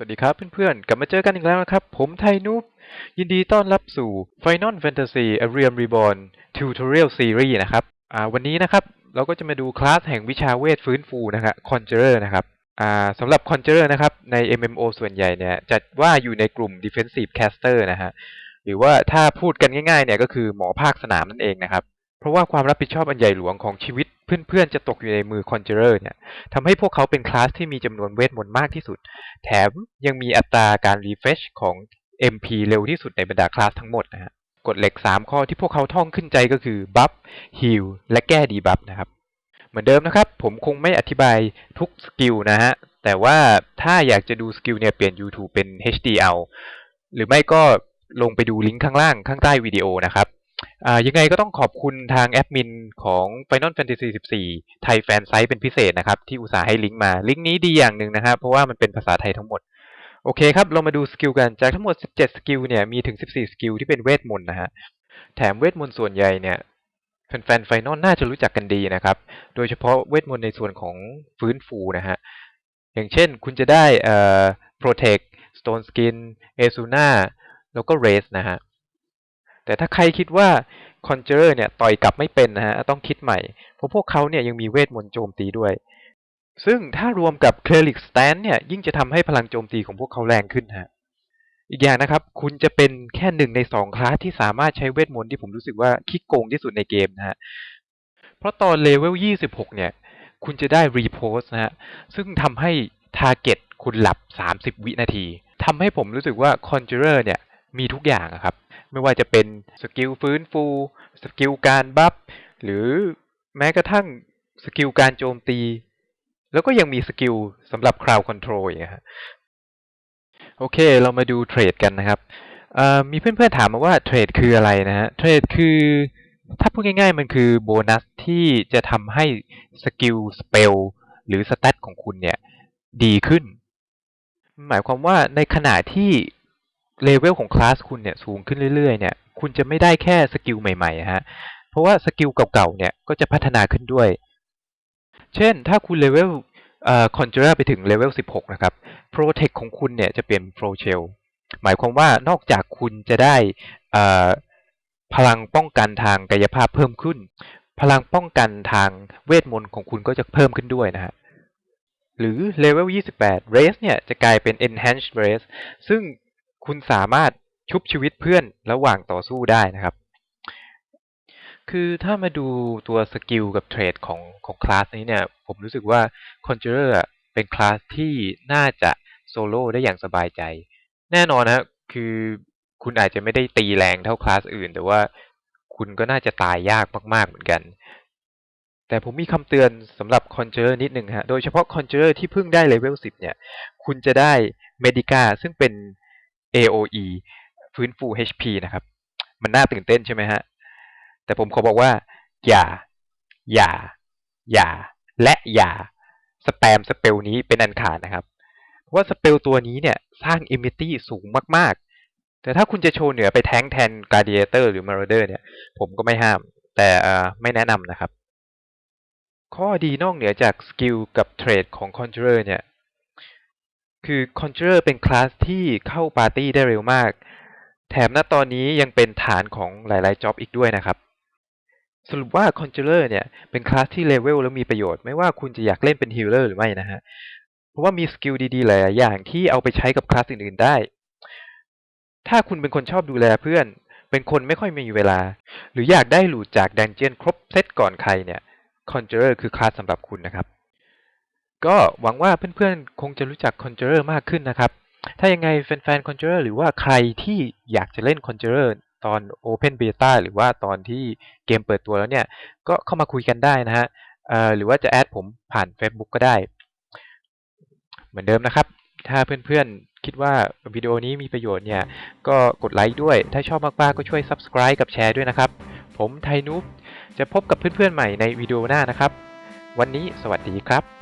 สวัสดีครับเพื่อนๆ กลับมาเจอกันอีกแล้วนะครับ ผมไทนูบยินดีต้อนรับสู่ Final Fantasy A Realm Reborn Tutorial Series นะครับอ่าวันนี้นะครับ เราก็จะมาดูคลาสแห่งวิชาเวทฟื้นฟูนะครับ Conjurer นะครับอ่าสำหรับ Conjurer นะครับ ใน MMO ส่วนใหญ่เนี่ย จัดว่าอยู่ในกลุ่ม Defensive Caster นะฮะ หรือว่าถ้าพูดกันง่ายๆ เนี่ยก็คือหมอภาคสนามนั่นเองนะครับ เพราะว่าความรับผิดชอบอันใหญ่หลวงของชีวิต เพื่อนๆจะตกอยู่ในมือ Conjurer เนี่ยทำให้พวกเขาเป็นคลาสที่มีจำนวนเวทมนต์มากที่สุด แถมยังมีอัตราการรีเฟชของ MP เร็วที่สุดในบรรดาคลาสทั้งหมดนะฮะกฎเหล็ก 3 ข้อที่พวกเขาท่องขึ้นใจก็คือ buff heal และแก้ดีบัฟนะครับเหมือนเดิมนะครับ ผมคงไม่อธิบายทุกสกิลนะฮะแต่ว่าถ้าอยากจะดูสกิลเนี่ยเปลี่ยน YouTube เป็น HD เอาหรือไม่ก็ลงไปดูลิงก์ข้างล่างข้างใต้วิดีโอนะครับ ยังไงก็ต้องขอบคุณทางแอดมินของ Final Fantasy 14 ไทยแฟนไซต์เป็นพิเศษนะครับ ที่อุตส่าห์ให้ลิงก์มา ลิงก์นี้ดีอย่างหนึ่งนะครับเพราะว่ามันเป็นภาษาไทยทั้งหมด โอเคครับ เรามาดูสกิลกัน จากทั้งหมด 17 สกิลเนี่ย มีถึง 14 สกิลที่เป็นเวทมนต์นะฮะ แถมเวทมนต์ส่วนใหญ่เนี่ยแฟนๆไฟนอลน่าจะรู้จักกันดีนะครับ โดยเฉพาะเวทมนต์ในส่วนของฟื้นฟูนะฮะ อย่างเช่นคุณจะได้เอ่อ protect stone skin Asuna แล้วก็ raise นะฮะ แต่ถ้าใครคิดว่า Conjurer เนี่ยต่อยกลับไม่เป็นนะฮะต้องคิดใหม่ เพราะพวกเขาเนี่ยยังมีเวทมนต์โจมตีด้วย ซึ่งถ้ารวมกับ Cleric Stand เนี่ยยิ่งจะทำให้พลังโจมตีของพวกเขาแรงขึ้นฮะอีกอย่างนะครับ คุณจะเป็นแค่หนึ่งในสองคลาสที่สามารถใช้เวทมนต์ที่ผมรู้สึกว่าคิดโกงที่สุดในเกมนะฮะเพราะตอนเลเวล 26 เนี่ย คุณจะได้ Repose นะฮะซึ่งทำให้ Target คุณหลับ 30 วินาทีทำให้ผมรู้สึกว่า Conjurer เนี่ยมีทุกอย่างอะครับ ไม่ว่าจะเป็นสกิลฟื้นฟู สกิลการบัฟหรือแม้กระทั่งสกิลการโจมตี แล้วก็ยังมีสกิลสำหรับ Crowd Control อย่างเงี้ยฮะโอเค เรามาดูเทรดกันนะครับมีเพื่อนๆถามมาว่าเทรดคืออะไรนะฮะ เทรดคือถ้าพูดง่ายๆ มันคือโบนัสที่จะทำให้สกิลสเปลหรือสเตตของคุณเนี่ยดีขึ้น หมายความว่าในขณะที่ เลเวลของคลาสคุณเนี่ยสูงขึ้นเรื่อยๆเนี่ยคุณจะไม่ได้แค่สกิลใหม่ๆฮะเพราะว่าสกิลเก่าๆเนี่ยก็จะพัฒนาขึ้นด้วย เช่นถ้าคุณเลเวลเอ่อคอนจูราไปถึงเลเวล16 นะครับโปรเทคของคุณเนี่ยจะเปลี่ยนโปรเชลหมายความว่านอกจากคุณจะได้พลังป้องกันทางกายภาพเพิ่มขึ้น พลังป้องกันทางเวทมนต์ของคุณก็จะเพิ่มขึ้นด้วยนะฮะหรือเลเวล28 Race เนี่ยจะกลายเป็น Enhanced Race ซึ่ง คุณสามารถชุบชีวิตเพื่อนระหว่างต่อสู้ได้นะครับ คือถ้ามาดูตัวสกิลกับเทรดของของคลาสนี้เนี่ย ผมรู้สึกว่า Conjurer เป็นคลาสที่น่าจะโซโล่ได้อย่างสบายใจ แน่นอนนะคือคุณอาจจะไม่ได้ตีแรงเท่าคลาสอื่น แต่ว่าคุณก็น่าจะตายยากมาก ๆ เหมือนกัน แต่ผมมีคำเตือนสำหรับ Conjurer นิดหนึ่งฮะ โดยเฉพาะ Conjurer ที่เพิ่งได้เลเวล10 เนี่ย คุณจะได้ Medica ซึ่งเป็น AOE ฟื้นฟู HP นะครับ มันน่าตื่นเต้นใช่ไหมฮะ แต่ผมขอบอกว่า อย่า อย่า อย่า และอย่าสแปมสเปลนี้เป็นอันขาดนะครับ เพราะว่าสเปลตัวนี้เนี่ยสร้าง i m m i t y สูงมาก ๆ แต่ถ้าคุณจะโชว์เหนือไปแทงแทน Gladiator หรือ Marauder เนี่ย ผมก็ไม่ห้าม แต่ไม่แนะนำนะครับ ข้อดีนอกเหนือจากสกิลกับเทรดของ Conjurer เนี่ย คือ Conjurer เป็นคลาสที่เข้าปาร์ตี้ได้เร็วมาก แถมณตอนนี้ยังเป็นฐานของหลายๆจ็อบอีกด้วยนะครับ สรุปว่า Conjurer เนี่ยเป็นคลาสที่เลเวลแล้วมีประโยชน์ ไม่ว่าคุณจะอยากเล่นเป็นฮีลเลอร์หรือไม่นะฮะ เพราะว่ามีสกิลดีๆหลายอย่างที่เอาไปใช้กับคลาสอื่นๆได้ ถ้าคุณเป็นคนชอบดูแลเพื่อน เป็นคนไม่ค่อยมีเวลา หรืออยากได้หลูดจากดันเจียนครบเซตก่อนใครเนี่ย Conjurer คือคลาสสำหรับคุณนะครับ ก็หวังว่าเพื่อนๆ คงจะรู้จัก Conjurer มากขึ้นนะครับ ถ้ายังไงแฟนๆ Conjurer หรือว่าใครที่อยากจะเล่น Conjurer ตอน Open Beta หรือว่าตอนที่เกมเปิดตัวแล้วเนี่ย ก็เข้ามาคุยกันได้นะฮะหรือว่าจะแอดผมผ่าน Facebook ก็ได้ เหมือนเดิมนะครับ ถ้าเพื่อนๆ คิดว่าวิดีโอนี้มีประโยชน์เนี่ย ก็กดไลค์ด้วย ถ้าชอบมากๆ ก็ช่วย Subscribe กับแชร์ด้วยนะครับ ผมไทนูบจะพบกับเพื่อนๆ ใหม่ในวิดีโอหน้านะครับ วันนี้สวัสดีครับ